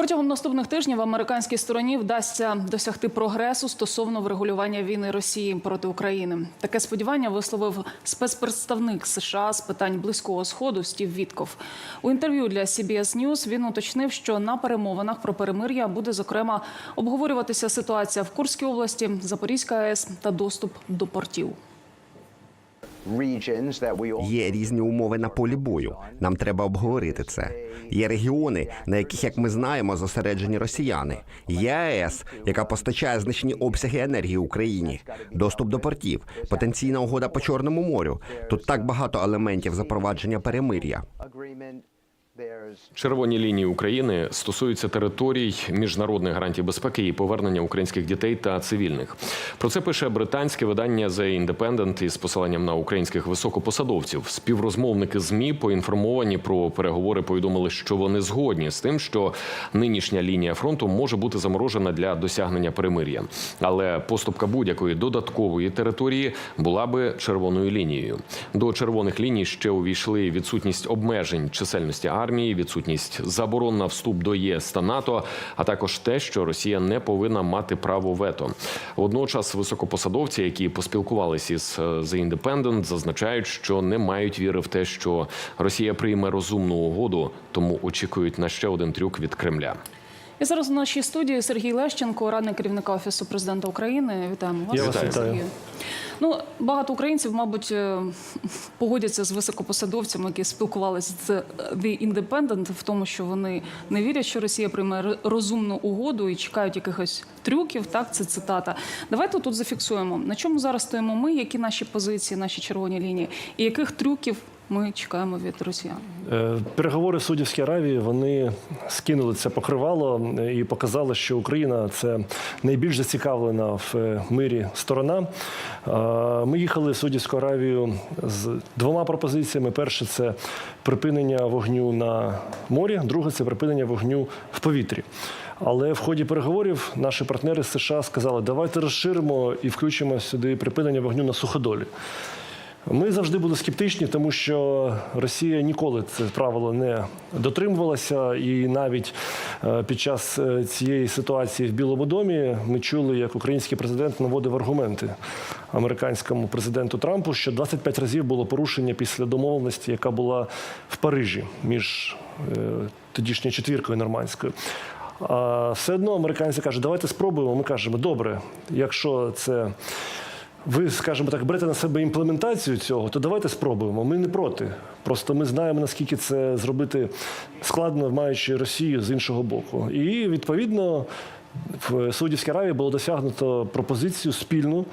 Протягом наступних тижнів американській стороні вдасться досягти прогресу стосовно врегулювання війни Росії проти України. Таке сподівання висловив спецпредставник США з питань близького сходу Стів Вітков. У інтерв'ю для CBS News він уточнив, що на перемовинах про перемир'я буде зокрема обговорюватися ситуація в Курській області, Запорізька АЕС та доступ до портів. Є різні умови на полі бою. Нам треба обговорити це. Є регіони, на яких, як ми знаємо, зосереджені росіяни. Є АЕС, яка постачає значні обсяги енергії Україні, доступ до портів, потенційна угода по Чорному морю. Тут так багато елементів запровадження перемир'я. Червоні лінії України стосуються територій міжнародних гарантій безпеки і повернення українських дітей та цивільних. Про це пише британське видання The Independent із посиланням на українських високопосадовців. Співрозмовники змі поінформовані про переговори. Повідомили, що вони згодні з тим, що нинішня лінія фронту може бути заморожена для досягнення перемир'я, але поступка будь-якої додаткової території була би червоною лінією. До червоних ліній ще увійшли відсутність обмежень чисельності армії, відсутність заборон на вступ до ЄС та НАТО, а також те, що Росія не повинна мати право вето. Водночас високопосадовці, які поспілкувалися із е, The Independent, зазначають, що не мають віри в те, що Росія прийме розумну угоду, тому очікують на ще один трюк від Кремля. І зараз у нашій студії Сергій Лещенко, радник керівника офісу президента України. Вітаємо вас, Я вас Сергію. Ну багато українців, мабуть, е, погодяться з високопосадовцями, які спілкувалися з The Independent, в тому, що вони не вірять, що Росія прийме розумну угоду і чекають якихось трюків. Так, це цитата. Давайте тут зафіксуємо на чому зараз стоїмо ми, які наші позиції, наші червоні лінії, і яких трюків ми чекаємо від росіян. Е, Переговори в Саудівській Аравії вони скинули це покривало е, і показали, що Україна це найбільш зацікавлена в е, мирі сторона. Е, Ми їхали в Саудівську Аравію з двома пропозиціями: перше це припинення вогню на морі, друге це припинення вогню в повітрі. Але в ході переговорів наші партнери з США сказали, давайте розширимо і включимо сюди припинення вогню на суходолі. Ми завжди були скептичні, тому що Росія ніколи це правило не дотримувалася, і навіть е, під час е, цієї ситуації в Білому домі ми чули, як український президент наводив аргументи американському президенту Трампу, що 25 разів було порушення після домовленості, яка була в Парижі між е, тодішньою четвіркою нормандською. А все одно американці кажуть, давайте спробуємо. Ми кажемо, добре, якщо це ви, скажімо так, берете на себе імплементацію цього, то давайте спробуємо. Ми не проти. Просто ми знаємо, наскільки це зробити складно, маючи Росію з іншого боку. І відповідно в Саудівській Аравії було досягнуто пропозицію спільну.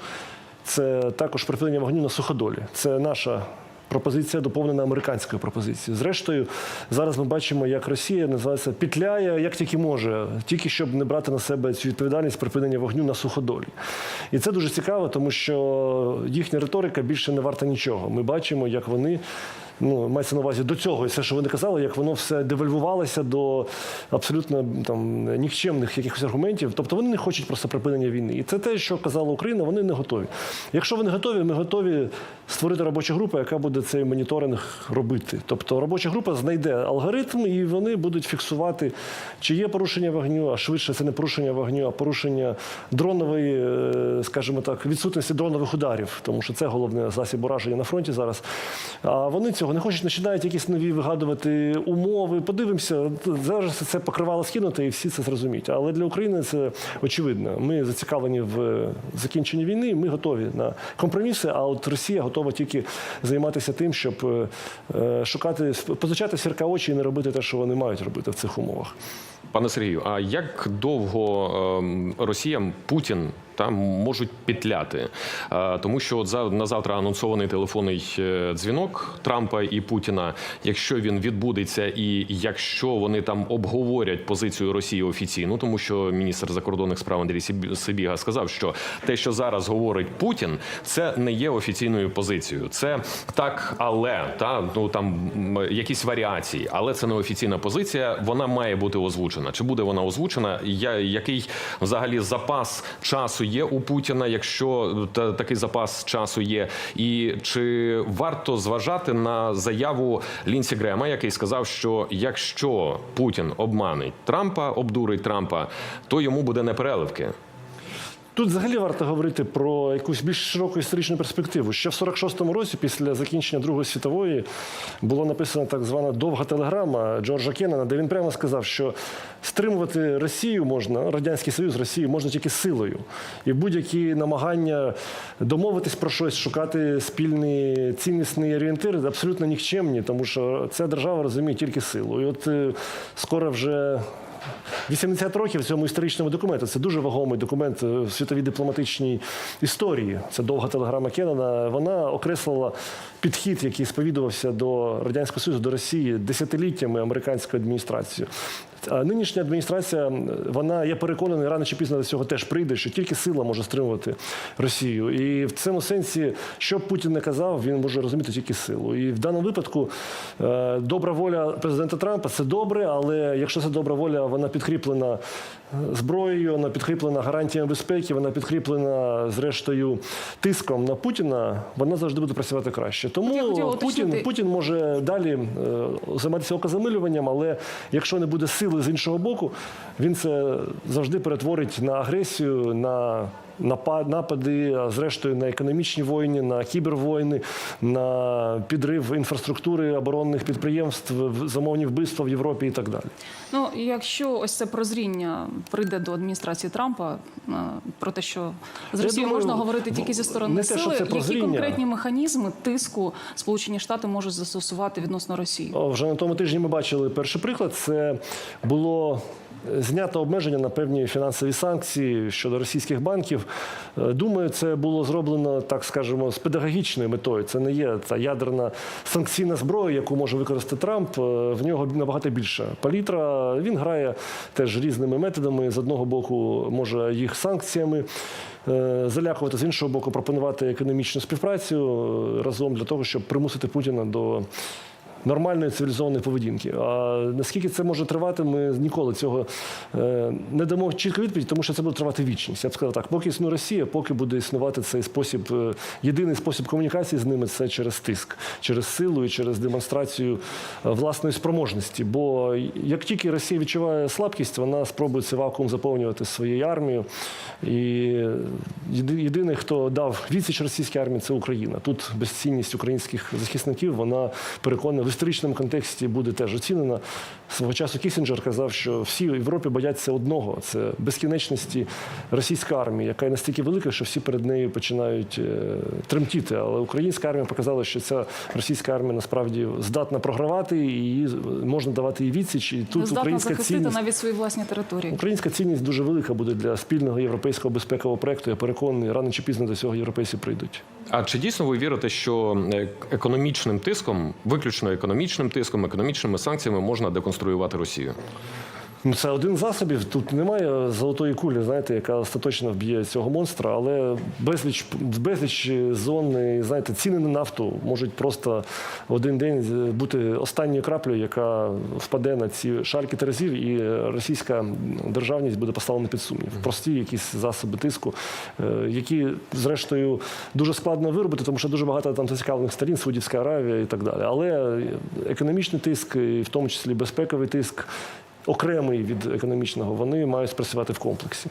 Це також припинення вогню на суходолі. Це наша. Пропозиція доповнена американською пропозицією. Зрештою, зараз ми бачимо, як Росія називається пітляє, як тільки може, тільки щоб не брати на себе цю відповідальність припинення вогню на суходолі. І це дуже цікаво, тому що їхня риторика більше не варта нічого. Ми бачимо, як вони. Ну, мається на увазі до цього, і все, що вони казали, як воно все девальвувалося до абсолютно там нікчемних якихось аргументів. Тобто вони не хочуть просто припинення війни. І це те, що казала Україна, вони не готові. Якщо вони готові, ми готові створити робочу групу, яка буде цей моніторинг робити. Тобто робоча група знайде алгоритм, і вони будуть фіксувати, чи є порушення вогню, а швидше це не порушення вогню, а порушення дронової, е, скажімо так, відсутності дронових ударів, тому що це головне засіб ураження на фронті зараз. А вони цього не хочуть, починають якісь нові вигадувати умови. Подивимося, зараз це покривало скинуто і всі це зрозуміють. Але для України це очевидно. Ми зацікавлені в закінченні війни. Ми готові на компроміси. А от Росія готова тільки займатися тим, щоб е, шукати позичати сірка очі і не робити те, що вони мають робити в цих умовах. Пане Сергію, а як довго ем, Росія, Путін там можуть петляти? Е, Тому що от на завтра анонсований телефонний е, дзвінок Трампа і Путіна. Якщо він відбудеться, і якщо вони там обговорять позицію Росії офіційно, тому що міністр закордонних справ Андрій Сибіга сказав, що те, що зараз говорить Путін, це не є офіційною позицією. Це так, але та ну там якісь варіації, але це не офіційна позиція. Вона має бути озвучена. Чи буде вона озвучена? Я який взагалі запас часу є у Путіна, якщо та, такий запас часу є, і чи варто зважати на заяву Лінсі Грема, який сказав, що якщо Путін обманить Трампа, обдурить Трампа, то йому буде непереливки. Тут взагалі варто говорити про якусь більш широку історичну перспективу. Ще в 46-му році, після закінчення Другої світової, було написано так звана довга телеграма Джорджа Кеннана, де він прямо сказав, що стримувати Росію можна, Радянський Союз, Росію можна тільки силою. І будь-які намагання домовитись про щось, шукати спільний ціннісний орієнтир абсолютно нікчемні, тому що ця держава розуміє тільки силу. І от е, скоро вже 80 років цьому історичному документу. Це дуже вагомий документ в світовій дипломатичній історії. Це довга телеграма Кеннана. Вона окреслила підхід, який сповідувався до радянського союзу, до Росії десятиліттями американською адміністрацією. Нинішня адміністрація, вона я переконаний, рано чи пізно до цього теж прийде, що тільки сила може стримувати Росію. І в цьому сенсі, що б Путін не казав, він може розуміти тільки силу. І в даному випадку е, добра воля президента Трампа це добре, але якщо це добра воля, вона підкріплена е, зброєю, вона підкріплена гарантіями безпеки, вона підкріплена зрештою тиском на Путіна, вона завжди буде працювати краще. Тому Путін, Путін може далі е, займатися окозамилюванням, але якщо не буде сили з іншого боку, він це завжди перетворить на агресію, на напади, а зрештою на економічні війни, на кібервойни, на підрив інфраструктури оборонних підприємств, замовні вбивства в Європі і так далі. Ну, якщо ось це прозріння прийде до адміністрації Трампа е, про те, що з Росією думаю, можна говорити тільки зі сторони не те, сили, це які конкретні механізми тиску Сполучені Штати можуть застосувати відносно Росії? Вже на тому тижні ми бачили перший приклад. Це було знято обмеження на певні фінансові санкції щодо російських банків. Е, Думаю, це було зроблено, так скажемо, з педагогічною метою. Це не є та ядерна санкційна зброя, яку може використати Трамп. Е, В нього набагато більша палітра. Він грає теж різними методами. З одного боку, може їх санкціями. е, Залякувати з іншого боку, пропонувати економічну співпрацю разом для того, щоб примусити Путіна до нормальної цивілізованої поведінки. А наскільки це може тривати, ми ніколи цього е, не дамо чітко відповідь, тому що це буде тривати вічність. Я б сказав так, поки існує Росія, поки буде існувати цей спосіб, е, єдиний спосіб комунікації з ними це через тиск, через силу і через демонстрацію е, власної спроможності. Бо як тільки Росія відчуває слабкість, вона спробує цей вакуум заповнювати своєю армією. І єди- єдиний, хто дав відсіч російській армії, це Україна. Тут безцінність українських захисників, вона переконана історичному контексті буде теж оцінена. Свого часу Кісінджер казав, що всі в Європі бояться одного це безкінечності російської армії, яка є настільки велика, що всі перед нею починають е, тремтіти. Але українська армія показала, що ця російська армія насправді здатна програвати, і її можна давати їй відсіч. І тут Здатна українська захистити цінність. навіть свої власні території. Українська цінність дуже велика буде для спільного європейського безпекового проекту. Я переконаний, рано чи пізно до цього європейці прийдуть. А чи дійсно ви вірите, що е, економічним тиском, виключно економічним тиском, економічними санкціями можна деконструювати Росію? Ну, це один з засобів. Тут немає золотої кулі, знаєте, яка остаточно вб'є цього монстра, але безліч безліч зон, знаєте, ціни на нафту можуть просто в один день бути останньою краплею, яка впаде на ці шальки терезів, і російська державність буде поставлена під сумнів. Прості якісь засоби тиску, е, які, зрештою, дуже складно виробити, тому що дуже багато там зацікавлених сторін, Саудівська Аравія і так далі. Але економічний тиск, і в тому числі безпековий тиск окремий від економічного, вони мають спрацювати в комплексі.